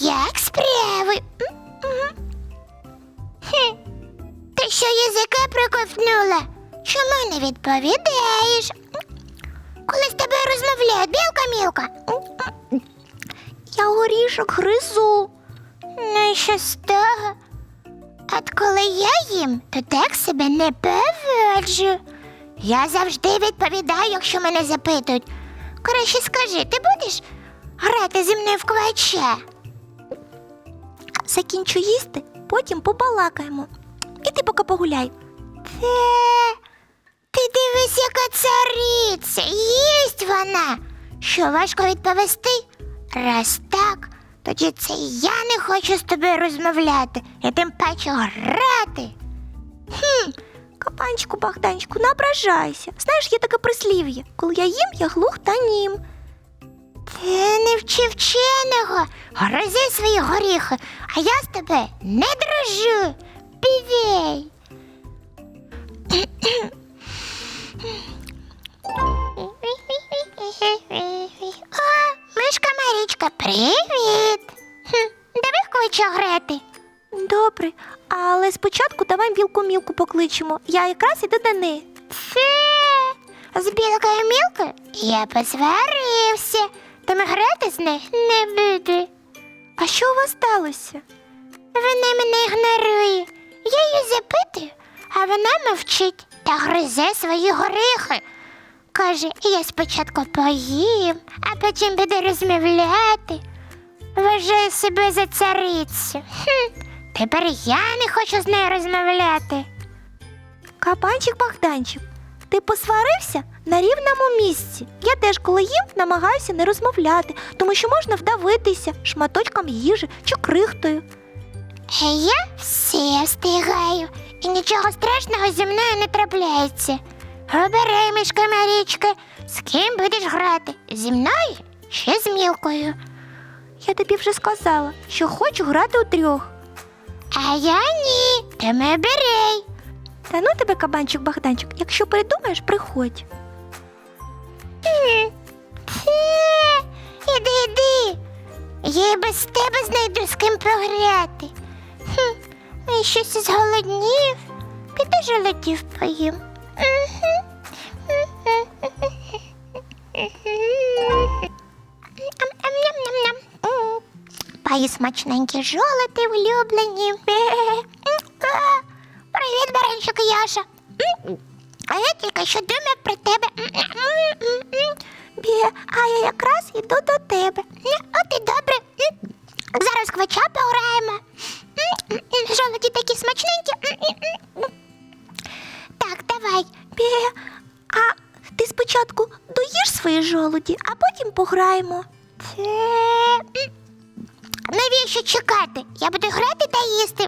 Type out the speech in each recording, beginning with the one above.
Як справи? М. Ти що язика проковтнула? Чому не відповідаєш? Коли з тобою розмовляють, білка мілка? Я горішок гризу. Ну і що з того? От коли я їм, то так себе не поводжу. Я завжди відповідаю, якщо мене запитують. Краще скажи, ти будеш грати зі мною в квача? Закінчу їсти, потім побалакаємо. І ти поки погуляй. Те, ти дивись, яка цариця, їсть вона. Що важко відповісти? Раз так, тоді це я не хочу з тобою розмовляти, і тим паче грати. Хм, кабанчику Богданчику, не ображайся. Знаєш, є таке прислів'я. Коли я їм, я глух та нім. Ти не вчи вченого, грози свої горіхи, а я з тебе не дружу. Півей. О, мишка Марічка, привіт. Хм, Давай хоче грати. Добре, але спочатку давай білку мілку покличемо. Я якраз іду до неї. Це з білкою мілкою я посварився, тому грати з нею не буду. А що у вас сталося? Вона мене ігнорує. Я її запитую, а вона мовчить та гризе свої горіхи. Каже, я спочатку поїм, а потім буду розмовляти. Вважає себе за царицю. Хм, тепер я не хочу з нею розмовляти. Кабанчик Богданчик, ти посварився на рівному місці. Я теж, коли їм, намагаюся не розмовляти, тому що можна вдавитися шматочком їжі чи крихтою. Я все встигаю, і нічого страшного зі мною не трапляється. Обирай, мішка Марічка, з ким будеш грати? Зі мною чи з мілкою? Я тобі вже сказала, що хочу грати у трьох. А я ні, ти тому обирай. Та ну тебе, кабанчик Богданчик, якщо передумаєш, приходь. Іди, іди. Я і без тебе знайду з ким пограти. Хм, і щось зголоднів. Піду желудів поїм. Паю смачненькі жолоди улюблені. Привіт, баранчик Яша. А я тільки що думав про тебе. М-м-м-м. А я якраз іду до тебе. Ні, От і добре. Зараз квача пограємо. Жолоді такі смачненькі. Так, давай. Бє, а ти спочатку доїш свої жолуді, а потім пограємо. Це... Навіщо чекати? Я буду грати та їсти.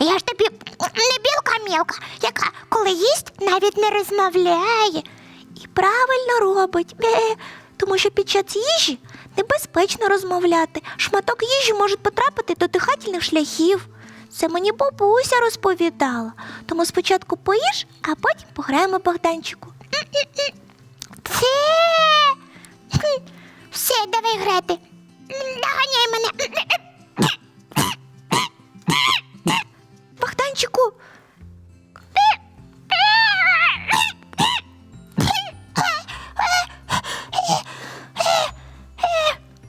Я ж тобі не білка мілка, яка коли їсть, навіть не розмовляє. І правильно робить, тому що під час їжі небезпечно розмовляти. Шматок їжі може потрапити до дихательних шляхів. Це мені бабуся розповідала. Тому спочатку поїж, а потім пограємо Богданчику. Це. Все, давай грати. Доганяй мене. Богданчику,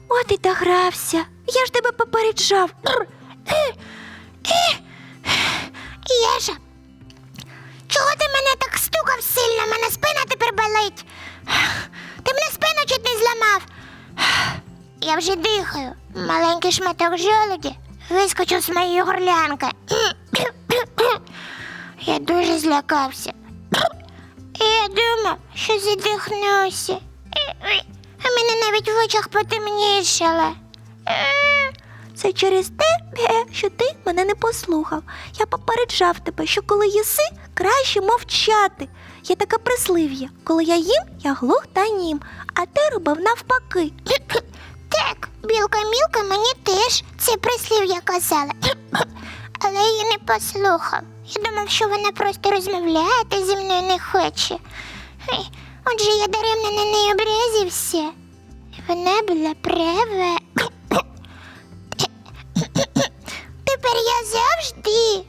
от і догрався. Я ж тебе попереджав. Єжа, чого ти мене так стукав сильно? Мене спина тепер болить. Ти мене спину чуть не зламав. Я вже дихаю. Маленький шматок жолуді вискочив з моєї горлянки. Дуже злякався. Я думав, що задихнуся. А мене навіть в очах потемнішало. Це через те, що ти мене не послухав. Я попереджав тебе, що коли їси, краще мовчати. Є таке прислів'я. Коли я їм, я глух та нім, а ти робив навпаки. Так, білка мілка мені теж це прислів'я казала. Але я не послухав. Я думав, що вона просто розмовляти зі мною не хоче. Отже, я даремно на неї образився. Вона була права. Тепер я завжди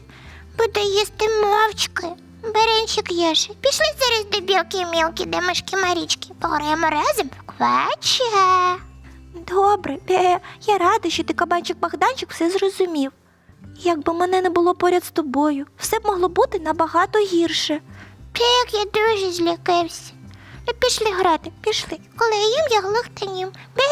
буду їсти мовчки. Беренчик Яша, пішли зараз до білки і мілки, де мишки Марічки. Пограємо разом в квача. Добре, я рада, що ти кабанчик Богданчик все зрозумів. Якби мене не було поряд з тобою, все б могло бути набагато гірше. Пек, я дуже злякався. Ну, пішли грати, пішли. Коли я їм, я глухтанім. Бе,